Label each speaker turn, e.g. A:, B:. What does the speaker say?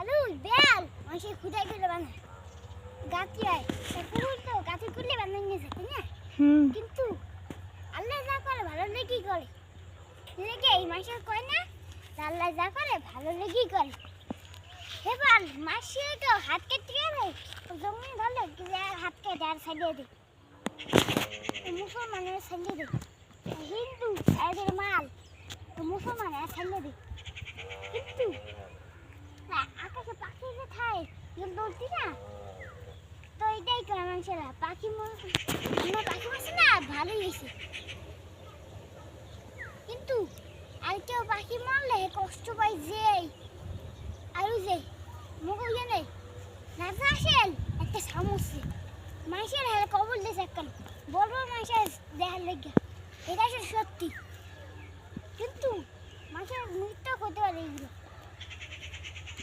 A: আলু বেল মানুষের খুদাই করে বানায়। গাছি হয়। কুকুর তো গাছে করলে বানাই নিয়েছে তাই না? কিন্তু আল্লাহ যা করে ভালো লেগেই করে। লেগে এই মাসে কয় না আল্লাহ যা করে ভালো লেগেই করে। এবার মাসে তো হাত কেটে গেলে জমি ধরলে হাত কেটে আর ছাড়িয়ে দে। মুসলমানের ছাড়িয়ে দে। হিন্দু এদের মাল তো মুসলমান আর ছাড়িয়ে দে। কিন্তু আর কেউ পাখি মারলে কষ্ট পাই যে, আর যে মুখে জানে, রাজা আসেন একটা সমস্যা মানুষের কবল দিয়েছে একখান। বড় মানুষের দেখার লেগে। এটা সত্যি কিন্তু মানুষের মৃত্যু করতে পারে এগুলো